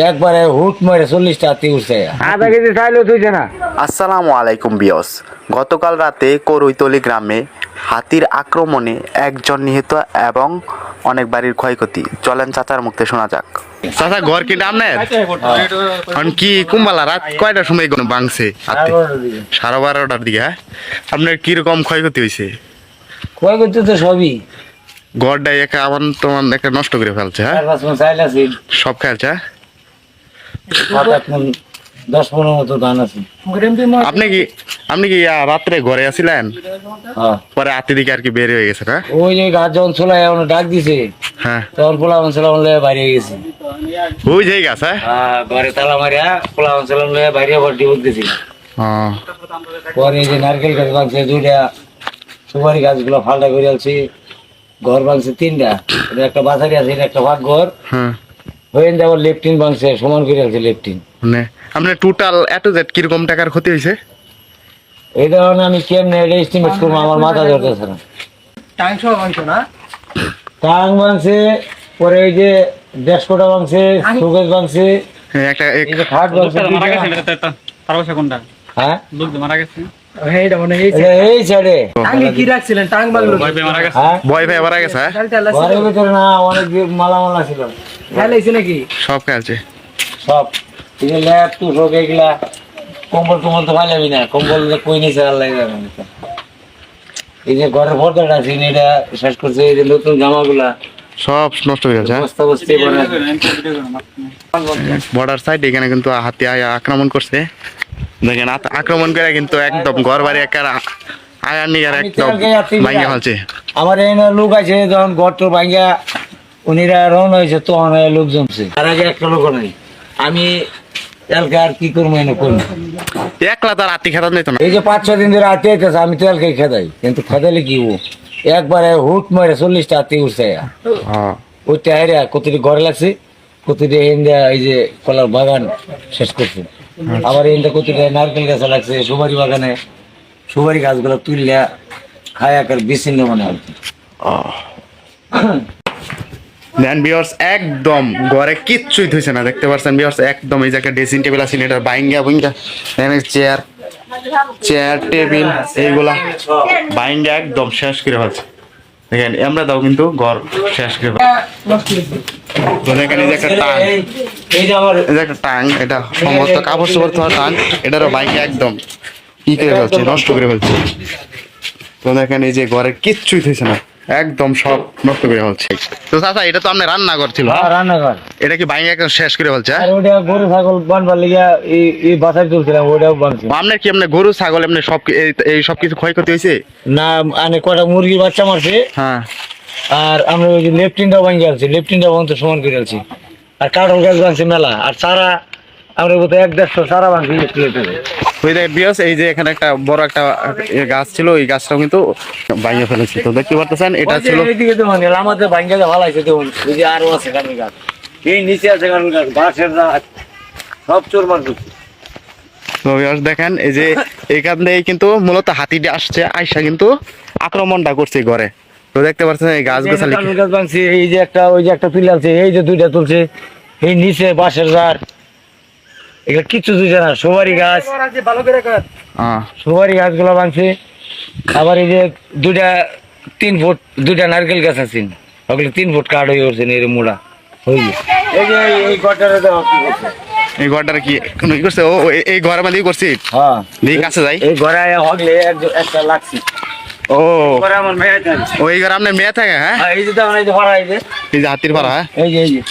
একবারে হুট মারে চল্লিশটা হাতি উঠছে আধা কেজি চাইলেও তুইছে না। আসসালামু আলাইকুম বিয়স। গতকাল রাতে করৈতলি গ্রামে হাতির আক্রমণে একজন নিহত এবং অনেক বাড়ির ক্ষয়ক্ষতি। চলেন চাচার মুখে শোনা যাক। চাচা ঘর কিনা আপনার এখন কি কুম্বালা? রাত কয়টার সময় কোনো বাংছে? সাড়ে বারোটার দিকে হ্যাঁ? আপনার কীরকম ক্ষয়ক্ষতি হয়েছে? কয় করতে তো সবই। ঘরটা একা আমার তোমার একটা নষ্ট করে ফেলছে হ্যাঁ? সব খেলছে হ্যাঁ? সাত আট মন দশ পনেরো মতো ধান আছে। আপনি কি আপনি কি রাত্রে ঘরে আছিলেন? হ্যাঁ। পরে হাতি দিকে আর কি বের হয়ে গেছে ওই যে গাছ যখন চলে এখন ডাক দিছে। হ্যাঁ। তখন পোলা অঞ্চল লয়ে বাইরে গেছি। ওই যে গাছ হ্যাঁ? ঘরে তালা মারিয়া পোলা অঞ্চল লয়ে বাইরে আবার ডিবুক দিছি। পরে যে নারকেল গাছ ভাঙছে দুইটা সুপারি গাছগুলো ফালটা করে আলছি ঘর ভাঙছে তিনটা। একটা বাজারি আছে একটা ভাগ ঘর হ্যাঁ হয়ে যাবার লেফটিন ভাঙছে সমান করে আলছে লেফটিন মানে আপনার টোটাল এত জেড কীরকম টাকার ক্ষতি হয়েছে? এই ধরনের আমি কেমনে এটা এস্টিমেট করব? আমার মাথা ধরতেছে না। টাং ভাঙছে পরে ওই যে দেড়শো কোটা ভাঙছে সুগেজ ভাঙছে। হ্যাঁ, একটা খাট ভাঙছে মারা গেছে এটা তো তার বসে কোনটা? হ্যাঁ? লোক মারা গেছে। মারা হ্যাঁ? ভয় ভাই মারা গেছে হ্যাঁ? ঘরের সব খেলছে সব। এগুলা কম্বল টম্বল তো ভালো না। কম্বল কই নিছে আল্লাহ এই যে ঘরের পর্দাটা আছে এটা শেষ করছে এই যে নতুন জামাগুলা। সব নষ্ট হয়ে গেছে বর্ডার সাইড এখানে কিন্তু হাতি আয়া আক্রমণ করছে। দেখেন আক্রমণ করে কিন্তু একদম ঘর বাড়ি আয়ার একদম আমার এই না লোক আছে যখন ঘর টর ভাঙ্গা উনিরা রওনা হয়েছে তখন এই লোক জমছে তার আগে একটা লোক নাই। আমি তেলকে আর কি করব এনে করব একলা তার হাতি খেতাম নিত না। এই যে পাঁচ ছ দিন ধরে আইতেছে আমি তেলকে খেদাই। কিন্তু খেদালে কি ও একবারে হুট মারে চল্লিশটা হাতি উঠছে। ওইটা হাইরা কতটি ঘরে লাগছে কতটি ইন্ডিয়া এই যে কলার বাগান শেষ করছে। আবার ইন্ডিয়া কতটি নারকেল গাছে লাগছে সুপারি বাগানে। সুপারি গাছগুলো তুললে খায় আকার বিচ্ছিন্ন মনে হয়। দেন বিয়ার্স একদম ঘরে কিচ্ছুই থইছে না, দেখতে পাচ্ছেন বিয়ার্স একদম এই জায়গায় ড্রেসিং টেবিল আছে, এটা বাইঙ্গা বুঙ্গা এখানে চেয়ার চেয়ার টেবিল এইগুলা বাইঙ্গা একদম শেষ করে ফেলছে। দেখেন, আমরা দাও কিন্তু ঘর শেষ করে। তো দেখেন এই যে একটা টাং, এই যে একটা টাং, এটা সমস্ত কাপড় চোপড় তোমার টাং, এটারও বাইঙ্গা একদম ই করে ফেলছে, নষ্ট করে ফেলছে। তো দেখেন এই যে ঘরে কিচ্ছুই থইছে না। একদম সব নষ্ট করে ফেলছে। তো চাচা এটা তো আপনি রান্নাঘর ছিল। হ্যাঁ, রান্নাঘর। এটা কি বাইঙ্গা একদম শেষ করে ফেলছে হ্যাঁ? ওটা গরু ছাগল বানবার লিগা এই এই বাসায় তুলছিলাম ওটাও বানছে। আপনার কি আপনি গরু ছাগল এমনি সব এই- সব কিছু ক্ষয়ক্ষতি হয়েছে? না মানে কটা মুরগির বাচ্চা মারছে। হ্যাঁ। আর আমরা ওই যে লেফটিনটাও ভাঙিয়ে আলছি লেফটিনটা পর্যন্ত সমান করে আলছি আর কাঠল গাছ ভাঙছে মেলা আর চারা আমরা বোধ এক দেড়শো একটু লেটারে ওই দেখ বিয়াস এই যে এখানে একটা বড় একটা গাছ ছিল এই গাছটাও কিন্তু ভাঙিয়ে ফেলেছে। তো দেখতে পারতেছেন এটা ছিল এইদিকে তো মানে আমাদের ভাঙিয়ে ভালো আছে দেখুন ওই যে আরও আছে গাছ। এই নিচে আছে গাছ বাঁশের গাছ সব চোর মার দেখেন এই যে এখান থেকে কিন্তু মূলত হাতিটা আসছে আইসা কিন্তু আক্রমণটা করছে ঘরে। তো দেখতে পাচ্ছেন এই গাছ গোছালি গাছ ভাঙছে এই যে একটা ওই যে একটা তুলে আছে এই যে দুইটা তুলছে এই নিচে বাঁশের গাছ এগুলো কিচ্ছু তুলছে না সুপারি গাছ। হ্যাঁ সুপারি গাছগুলো ভাঙছে আবার এই যে দুইটা তিন ফুট দুইটা নারকেল গাছ আছে। ওগুলো তিন ফুট কাঠ হয়ে উঠছে এর মোড়া। এই যে এই- এই ঘরটারে কি করছে? এই ঘরটার কি কোনো ই করছে? ও এই- করছি। হ্যাঁ। কাছে যাই। এই ঘরে হগলে এক- একটা লাগছে। ও। ঘরে আমার মেয়ে থাকে ও ঘরে আপনার মেয়ে থাকে হ্যাঁ? হ্যাঁ, এই যে দেখুন এই যে ভাড়া এই যে। এই যে হাতির পাড়া হ্যাঁ? এই যে এই যে।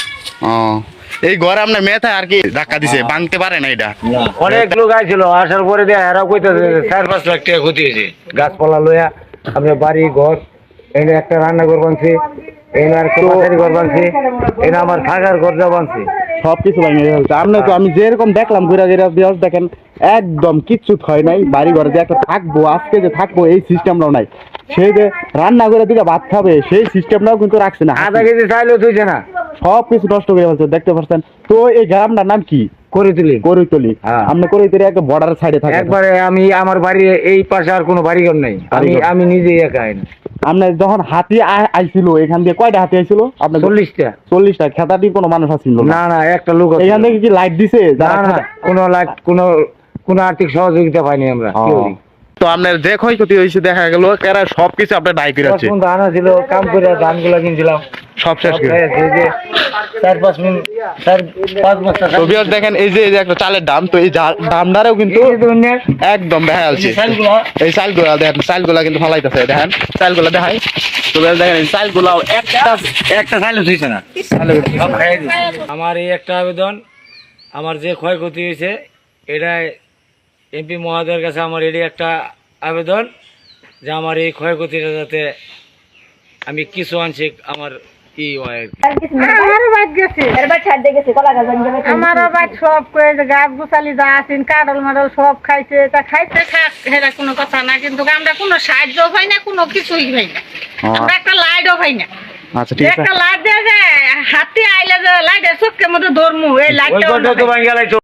ও। এই ঘরে আপনার মেয়ে থাকে আর কি ধাক্কা দিছে ভাঙতে পারে না এটা। অনেক লোক আইছিল আসার পরে দিয়ে হেরা কইতেছে চার পাঁচ লাখ টাকা ক্ষতি হয়েছে। গাছপালা লইয়া আপনার বাড়ি ঘর এনে একটা রান্নাঘর বানছে এনে আর একটা মাছের ঘর বানছে এনে আমার থাকার ঘরটা বানছে। সব কিছু ভেঙে ফেলছে। আপনি তো আমি যেরকম দেখলাম ঘুরে ঘুরে বিয়াস দেখেন একদম কিচ্ছু হয় নাই। বাড়ি ঘরে যে একটা থাকব আজকে যে থাকব এই সিস্টেমটাও নাই। সেই যে রান্না করে দিকে ভাত খাবে সেই সিস্টেমটাও কিন্তু রাখছে না। আধা কেজি চাইলেও তুইছে না। সব কিছু নষ্ট করে ফেলছে দেখতে পাচ্ছেন? তো এই গ্রামটার নাম কি? করে তুলি করইতলি হ্যাঁ। আপনি করইতলি একটা বর্ডার সাইডে থাকেন একবারে আমি আমার বাড়ি এই পাশে আর কোনো বাড়িঘর নেই। আমি। আমি নিজেই একা আইন আপনি যখন হাতি আইছিল এখান দিয়ে কয়টা হাতি আইছিল? আপনার চল্লিশটা। চল্লিশটা। খেতাটি কোনো মানুষ আসছিল না। না একটা লোক এখান থেকে কি লাইট দিছে? না না কোনো লাগ কোনো কোনো আর্থিক সহযোগিতা পাইনি আমরা। তো আপনার যে ক্ষয়ক্ষতি হয়েছে দেখা গেল এরা সবকিছু আপনার দায় করে আছে। পনেরো ছিল কাম করে ধানগুলো কিনছিলাম। সব শেষ করে। খাই আছে, এই যে চার পাঁচ মিনিট চার পাঁচ বস্তা তো বিয়ার দেখেন এই যে একটা চালের দাম তো এই দামটারেও কিন্তু একদম দেখা যাচ্ছে। এই চালগুলা। দেখেন চালগুলা কিন্তু ফালাইতেছে দেখেন চালগুলা দেখাই। তো বিয়ার দেখেন এই চালগুলাও একটা একটা না। আমার এই একটা আবেদন আমার যে ক্ষয়ক্ষতি হয়েছে এটা এমপি মহোদয়ের কাছে আমার এটি একটা আবেদন যে আমার এই ক্ষয়ক্ষতিটা যাতে আমি কিছু আংশিক আমার ই হয় আমারও বাদ গেছে। আমারও বাদ সব করে গাছ গুছালি যা আছেন কাডল মাডল সব খাইছে। তা কোনো কথা না কিন্তু আমরা কোনো সাহায্য পাই না কোনো কিছুই পাই না। আমরা একটা লাইটও পাই না। আচ্ছা ঠিক আছে। একটা লাইট হাতি আইলে যে লাইটের চোখের মধ্যে ধরমু এই ওই লাইটটা